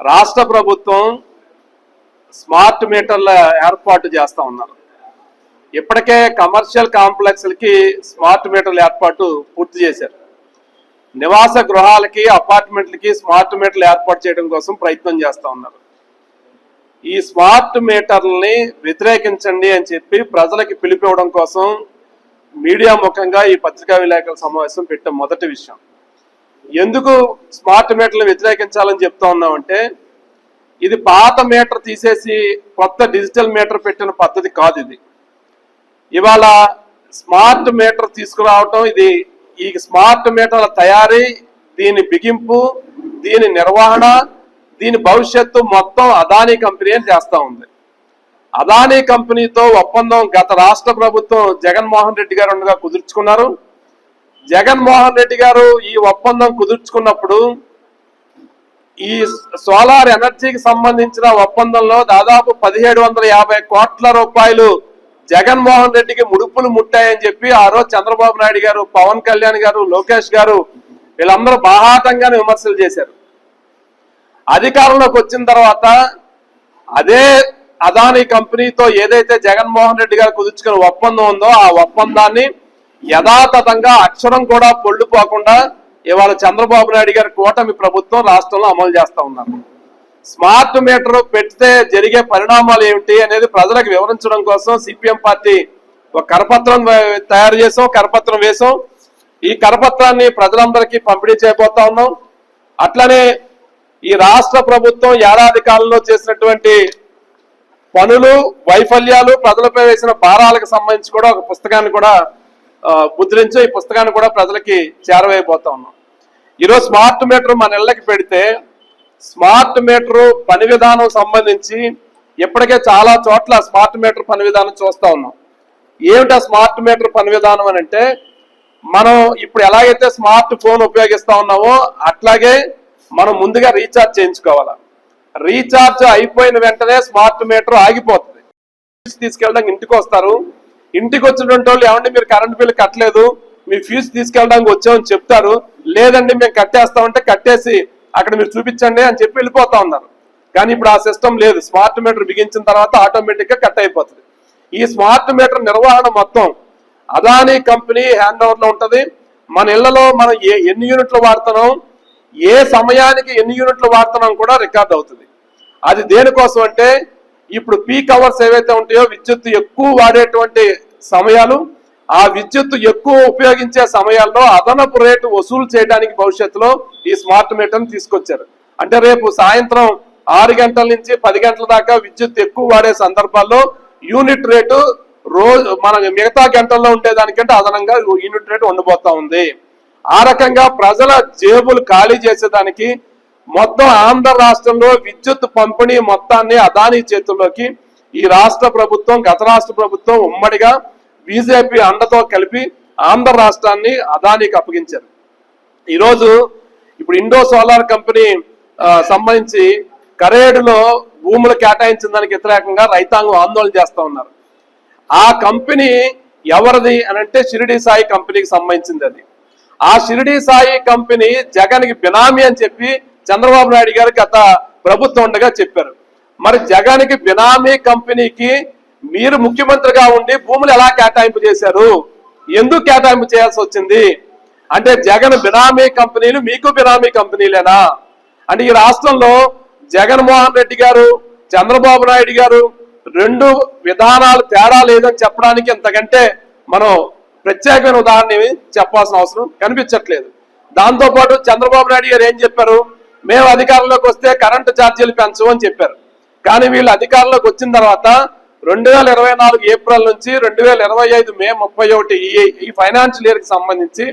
రాష్ట్ర ప్రభుత్వం స్మార్ట్ మీటర్ల ఏర్పాటు చేస్తూ ఉన్నారు. ఇప్పటికే కమర్షియల్ కాంప్లెక్స్లకి స్మార్ట్ మీటర్ల ఏర్పాటు పూర్తి చేశారు. నివాస గృహాలకి అపార్ట్మెంట్లకి స్మార్ట్ మీటర్లు ఏర్పాటు చేయడం కోసం ప్రయత్నం చేస్తూ ఉన్నారు. ఈ స్మార్ట్ మీటర్లని వ్యతిరేకించండి అని చెప్పి ప్రజలకి పిలిపివ్వడం కోసం మీడియా ముఖంగా ఈ పత్రికా విలేకరుల సమావేశం పెట్టడం మొదటి విషయం. ఎందుకు స్మార్ట్ మీటర్లు వ్యతిరేకించాలని చెప్తా ఉన్నామంటే ఇది పాత మీటర్ తీసేసి కొత్త డిజిటల్ మీటర్ పెట్టిన పద్ధతి కాదు ఇది. ఇవాళ స్మార్ట్ మీటర్ తీసుకురావటం ఇది ఈ స్మార్ట్ మీటర్ల తయారీ దీని బిగింపు దీని నిర్వహణ దీని భవిష్యత్తు మొత్తం అదానీ కంపెనీ అని చేస్తూ ఉంది. అదానీ కంపెనీతో ఒప్పందం గత రాష్ట్ర ప్రభుత్వం జగన్మోహన్ రెడ్డి గారు ఉండగా కుదుర్చుకున్నారు. జగన్మోహన్ రెడ్డి గారు ఈ ఒప్పందం కుదుర్చుకున్నప్పుడు ఈ సోలార్ ఎనర్జీకి సంబంధించిన ఒప్పందంలో దాదాపు పదిహేడు వందల యాభై కోట్ల రూపాయలు జగన్మోహన్ రెడ్డికి ముడుపులు ముట్టాయని చెప్పి ఆ రోజు చంద్రబాబు నాయుడు గారు పవన్ కళ్యాణ్ గారు లోకేష్ గారు వీళ్ళందరూ బాహాటంగానే విమర్శలు చేశారు. అధికారంలోకి వచ్చిన తర్వాత అదే అదానీ కంపెనీతో ఏదైతే జగన్మోహన్ రెడ్డి గారు కుదుర్చుకున్న ఒప్పందం ఉందో ఆ ఒప్పందాన్ని యథాతథంగా అక్షరం కూడా పొల్లుపోకుండా ఇవాళ చంద్రబాబు నాయుడు గారి కూటమి ప్రభుత్వం రాష్ట్రంలో అమలు చేస్తా ఉన్నారు. స్మార్ట్ మీటర్ పెడితే జరిగే పరిణామాలు ఏమిటి అనేది ప్రజలకు వివరించడం కోసం సిపిఎం పార్టీ ఒక కరపత్రం తయారు చేసాం కరపత్రం వేసాం. ఈ కరపత్రాన్ని ప్రజలందరికీ పంపిణీ చేయబోతా ఉన్నాం. అట్లనే ఈ రాష్ట్ర ప్రభుత్వం ఏడాది కాలంలో చేసినటువంటి పనులు వైఫల్యాలు ప్రజలపై వేసిన భారాలకు సంబంధించి కూడా ఒక పుస్తకాన్ని కూడా ముద్రించే ఈ పుస్తకాన్ని కూడా ప్రజలకి చేరవేయబోతా ఉన్నాం. ఈరోజు స్మార్ట్ మీటర్ మన ఇళ్ళకి పెడితే స్మార్ట్ మీటర్ పని విధానం సంబంధించి ఇప్పటికే చాలా చోట్ల స్మార్ట్ మీటర్ పని విధానం చూస్తూ ఉన్నాం. ఏమిటా స్మార్ట్ మీటర్ పని విధానం అని అంటే మనం ఇప్పుడు ఎలాగైతే స్మార్ట్ ఫోన్ ఉపయోగిస్తూ ఉన్నామో అట్లాగే మనం ముందుగా రీఛార్జ్ చేయించుకోవాలి. రీఛార్జ్ అయిపోయిన వెంటనే స్మార్ట్ మీటర్ ఆగిపోతుంది. తీసుకెళ్ళడానికి ఇంటికి వస్తారు ఇంటికి వచ్చినటువంటి వాళ్ళు ఏమండి మీరు కరెంట్ బిల్ కట్టలేదు మీ ఫీజు తీసుకెళ్ళడానికి వచ్చామని చెప్తారు లేదండి మేము కట్టేస్తామంటే కట్టేసి అక్కడ మీరు చూపించండి అని చెప్పి వెళ్ళిపోతా ఉన్నారు. కానీ ఇప్పుడు ఆ సిస్టమ్ లేదు. స్మార్ట్ మీటర్ బిగించిన తర్వాత ఆటోమేటిక్గా కట్ అయిపోతుంది. ఈ స్మార్ట్ మీటర్ నిర్వహణ మొత్తం అదానీ కంపెనీ హ్యాండ్ ఓవర్లో ఉంటుంది. మన ఇళ్ళలో మనం ఏ ఎన్ని యూనిట్లు వాడుతున్నాం ఏ సమయానికి ఎన్ని యూనిట్లు వాడుతున్నాం కూడా రికార్డ్ అవుతుంది. అది దేనికోసం అంటే ఇప్పుడు పీక్ అవర్స్ ఏవైతే ఉంటాయో విద్యుత్ ఎక్కువ వాడేటువంటి సమయాలు ఆ విద్యుత్ ఎక్కువ ఉపయోగించే సమయాల్లో అదనపు రేటు వసూలు చేయడానికి భవిష్యత్తులో ఈ స్మార్ట్ మీటర్ని తీసుకొచ్చారు. అంటే రేపు సాయంత్రం ఆరు గంటల నుంచి పది గంటల దాకా విద్యుత్ ఎక్కువ వాడే సందర్భాల్లో యూనిట్ రేటు రోజు మన మిగతా గంటల్లో ఉండేదానికంటే అదనంగా యూనిట్ రేటు ఉండబోతా ఉంది. ఆ రకంగా ప్రజల జేబులు ఖాళీ చేసేదానికి మొత్తం ఆంధ్ర రాష్ట్రంలో విద్యుత్ పంపిణీ మొత్తాన్ని అదానీ చేతుల్లోకి ఈ రాష్ట్ర ప్రభుత్వం గత రాష్ట్ర ప్రభుత్వం ఉమ్మడిగా బీజేపీ అండతో కలిపి ఆంధ్ర రాష్ట్రాన్ని అదానికి అప్పగించారు. ఈరోజు ఇప్పుడు ఇండో సోలార్ కంపెనీ సంబంధించి కరేడులో భూములు కేటాయించిన దానికి వ్యతిరేకంగా రైతాంగం ఆందోళన చేస్తూ ఉన్నారు. ఆ కంపెనీ ఎవరిది అని అంటే షిరిడి సాయి కంపెనీకి సంబంధించింది అది. ఆ షిరిడి సాయి కంపెనీ జగన్కి బినామీ అని చెప్పి చంద్రబాబు నాయుడు గారు గత ప్రభుత్వం ఉండగా చెప్పారు. మరి జగన్కి బినామీ కంపెనీకి మీరు ముఖ్యమంత్రిగా ఉండి భూములు ఎలా కేటాయింపు చేశారు? ఎందుకు కేటాయింపు చేయాల్సి వచ్చింది? అంటే జగన్ బినామీ కంపెనీలు మీకు బినామీ కంపెనీలేనా? అంటే ఈ రాష్ట్రంలో జగన్మోహన్ రెడ్డి గారు చంద్రబాబు నాయుడు గారు రెండు విధానాలు తేడా లేదని చెప్పడానికి ఇంతకంటే మనం ప్రత్యేకమైన ఉదాహరణ చెప్పాల్సిన అవసరం కనిపించట్లేదు. దాంతోపాటు చంద్రబాబు నాయుడు గారు ఏం చెప్పారు? మేము అధికారంలోకి వస్తే కరెంటు ఛార్జీలు పెంచమని చెప్పారు. కానీ వీళ్ళు అధికారంలోకి వచ్చిన తర్వాత రెండు వేల ఇరవై నాలుగు ఏప్రిల్ నుంచి రెండు వేల ఇరవై ఐదు మే ముప్పై ఒకటి ఈ ఈ ఫైనాన్షియల్ ఇయర్కి సంబంధించి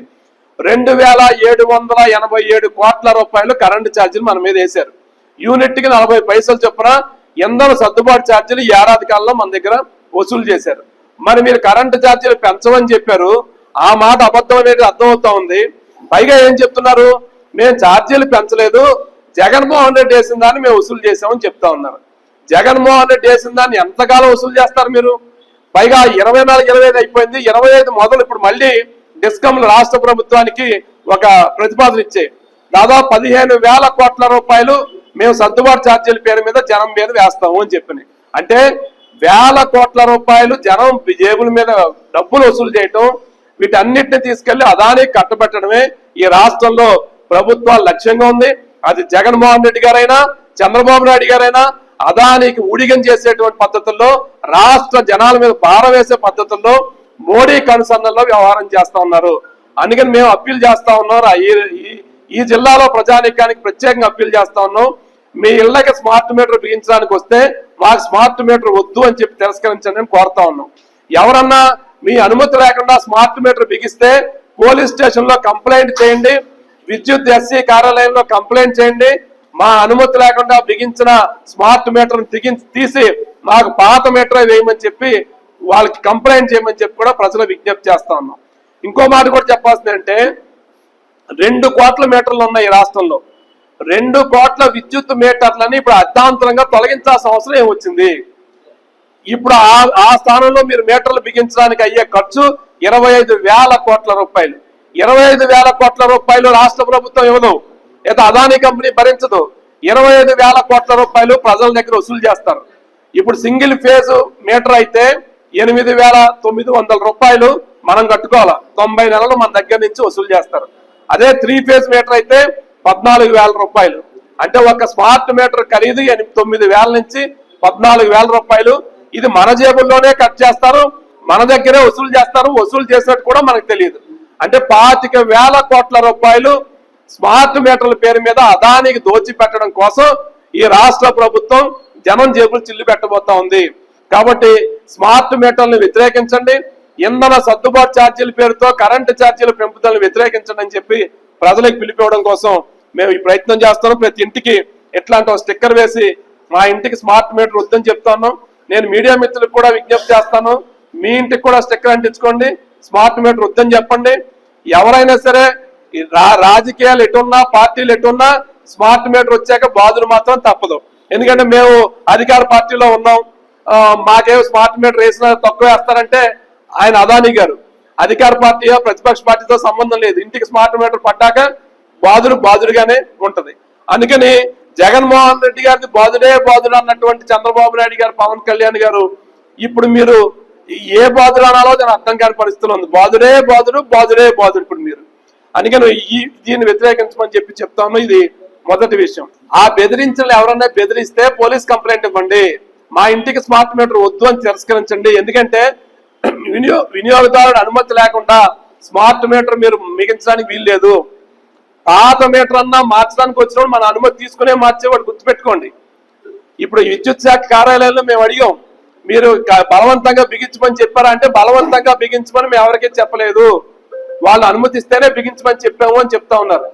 రెండు వేల ఏడు వందల ఎనభై ఏడు కోట్ల రూపాయలు కరెంటు ఛార్జీలు మన మీద వేశారు. యూనిట్కి నలభై పైసలు చొప్పున ఇంధన సర్దుబాటు ఛార్జీలు ఏడాది కాలంలో మన దగ్గర వసూలు చేశారు. మరి మీరు కరెంటు ఛార్జీలు పెంచమని చెప్పారు. ఆ మాట అబద్ధం అనేది అర్థమవుతా ఉంది. పైగా ఏం చెప్తున్నారు? మేము ఛార్జీలు పెంచలేదు. జగన్మోహన్ రెడ్డి వేసిన దాన్ని మేము వసూలు చేసామని చెప్తా ఉన్నారు. జగన్మోహన్ రెడ్డి వేసిన దాన్ని ఎంతకాలం వసూలు చేస్తారు మీరు? పైగా ఇరవై నాలుగు ఇరవై ఐదు అయిపోయింది. ఇరవై ఐదు మొదలు ఇప్పుడు మళ్ళీ డిస్కమ్లు రాష్ట్ర ప్రభుత్వానికి ఒక ప్రతిపాదన ఇచ్చే దాదాపు పదిహేను వేల కోట్ల రూపాయలు మేము సర్దుబాటు ఛార్జీల పేరు మీద జనం మీద వేస్తాము అని చెప్పినాయి. అంటే వేల కోట్ల రూపాయలు జనం జేబుల మీద డబ్బులు వసూలు చేయటం వీటన్నిటిని తీసుకెళ్ళి అదానికి కట్టబెట్టడమే ఈ రాష్ట్రంలో ప్రభుత్వాల లక్ష్యంగా ఉంది. అది జగన్మోహన్ రెడ్డి గారైనా చంద్రబాబు నాయుడు గారైనా అదానికి ఊడిగం చేసేటువంటి పద్ధతుల్లో రాష్ట్ర జనాల మీద భారం వేసే పద్ధతుల్లో మోడీ కనుసన్నల్లో వ్యవహారం చేస్తా ఉన్నారు. అందుకని మేము అప్పీల్ చేస్తా ఉన్నాం. ఈ- ఈ- జిల్లాలో ప్రజానీకానికి ప్రత్యేకంగా అప్పీల్ చేస్తా ఉన్నాం. మీ ఇళ్ళకి స్మార్ట్ మీటర్ బిగించడానికి వస్తే మాకు స్మార్ట్ మీటర్ వద్దు అని చెప్పి తిరస్కరించండి అని కోరుతా ఉన్నాం. ఎవరన్నా మీ అనుమతి లేకుండా స్మార్ట్ మీటర్ బిగిస్తే పోలీస్ స్టేషన్లో కంప్లైంట్ చేయండి. విద్యుత్ ఎస్సీ కార్యాలయంలో కంప్లైంట్ చేయండి. మా అనుమతి లేకుండా బిగించిన స్మార్ట్ మీటర్ దిగి తీసి మాకు పాత మీటర్ వేయమని చెప్పి వాళ్ళకి కంప్లైంట్ చేయమని చెప్పి కూడా ప్రజలు విజ్ఞప్తి చేస్తా ఉన్నాం. ఇంకో మాట కూడా చెప్పాల్సింది అంటే రెండు కోట్ల మీటర్లు ఉన్నాయి ఈ రాష్ట్రంలో. రెండు కోట్ల విద్యుత్ మీటర్లని ఇప్పుడు అర్థాంతరంగా తొలగించాల్సిన అవసరం ఏమొచ్చింది? ఇప్పుడు ఆ ఆ స్థానంలో మీరు మీటర్లు బిగించడానికి అయ్యే ఖర్చు ఇరవై ఐదు వేల కోట్ల రూపాయలు. ఇరవై ఐదు వేల కోట్ల రూపాయలు రాష్ట్ర ప్రభుత్వం ఇవ్వదు. లేదా అదానీ కంపెనీ భరించదు. ఇరవై ఐదు వేల కోట్ల రూపాయలు ప్రజల దగ్గర వసూలు చేస్తారు. ఇప్పుడు సింగిల్ ఫేజ్ మీటర్ అయితే ఎనిమిది వేల తొమ్మిది వందల రూపాయలు మనం కట్టుకోవాలి. తొంభై నెలలు మన దగ్గర నుంచి వసూలు చేస్తారు. అదే త్రీ ఫేజ్ మీటర్ అయితే పద్నాలుగు వేల రూపాయలు. అంటే ఒక స్మార్ట్ మీటర్ ఖరీదు ఎనిమిది తొమ్మిది వేల నుంచి పద్నాలుగు వేల రూపాయలు. ఇది మన జేబుల్లోనే కట్ చేస్తారు. మన దగ్గరే వసూలు చేస్తారు. వసూలు చేసినట్టు కూడా మనకు తెలియదు. అంటే పాతిక వేల కోట్ల రూపాయలు స్మార్ట్ మీటర్ల పేరు మీద అదానికి దోచిపెట్టడం కోసం ఈ రాష్ట్ర ప్రభుత్వం జనం జేబులు చిల్లు పెట్టబోతా ఉంది. కాబట్టి స్మార్ట్ మీటర్లను వ్యతిరేకించండి. ఇంధన సర్దుబాటు ఛార్జీల పేరుతో కరెంటు ఛార్జీల పెంపుదలను వ్యతిరేకించండి అని చెప్పి ప్రజలకు పిలిపివ్వడం కోసం మేము ఈ ప్రయత్నం చేస్తున్నాం. ప్రతి ఇంటికి ఎట్లాంటి స్టిక్కర్ వేసి మా ఇంటికి స్మార్ట్ మీటర్ వద్దని చెప్తాను నేను మీడియా మిత్రులకు కూడా విజ్ఞప్తి చేస్తాను. మీ ఇంటికి కూడా స్టిక్కర్ అంటించుకోండి. స్మార్ట్ మీటర్ వద్దని చెప్పండి. ఎవరైనా సరే రాజకీయాలు ఎటున్నా పార్టీలు ఎటున్నా స్మార్ట్ మీటర్ వచ్చాక బాధలు మాత్రం తప్పదు. ఎందుకంటే మేము అధికార పార్టీలో ఉన్నాం. మాకేం స్మార్ట్ మీటర్ వేసిన తక్కువ వేస్తారంటే ఆయన అదాని గారు. అధికార పార్టీయో ప్రతిపక్ష పార్టీతో సంబంధం లేదు. ఇంటికి స్మార్ట్ మీటర్ పడ్డాక బాధుడు బాధుడుగానే ఉంటది. అందుకని జగన్మోహన్ రెడ్డి గారిది బాధుడే బాధుడు అన్నటువంటి చంద్రబాబు నాయుడు గారు పవన్ కళ్యాణ్ గారు ఇప్పుడు మీరు ఏ బాధుడు అనాలో దాని అర్థం కాని పరిస్థితులు ఉంది. బాధుడే బాధుడు బాధుడే బాధుడు ఇప్పుడు మీరు. అందుకని ఈ దీన్ని వ్యతిరేకించమని చెప్పి చెప్తాము ఇది మొదటి విషయం. ఆ బెదిరించిన ఎవరన్నా బెదిరిస్తే పోలీస్ కంప్లైంట్ ఇవ్వండి. మా ఇంటికి స్మార్ట్ మీటర్ వద్దు అని తిరస్కరించండి. ఎందుకంటే వినియో వినియోగదారుడు అనుమతి లేకుండా స్మార్ట్ మీటర్ మీరు మిగించడానికి వీల్లేదు. పాత మీటర్ అన్నా మార్చడానికి వచ్చినప్పుడు మన అనుమతి తీసుకునే మార్చేవాడు గుర్తుపెట్టుకోండి. ఇప్పుడు విద్యుత్ శాఖ కార్యాలయంలో మేము అడిగాం మీరు బలవంతంగా బిగించమని చెప్పారా అంటే బలవంతంగా బిగించమని మేము ఎవరికీ చెప్పలేదు. వాళ్ళు అనుమతిస్తేనే బిగించమని చెప్పాము అని చెప్తా ఉన్నారు.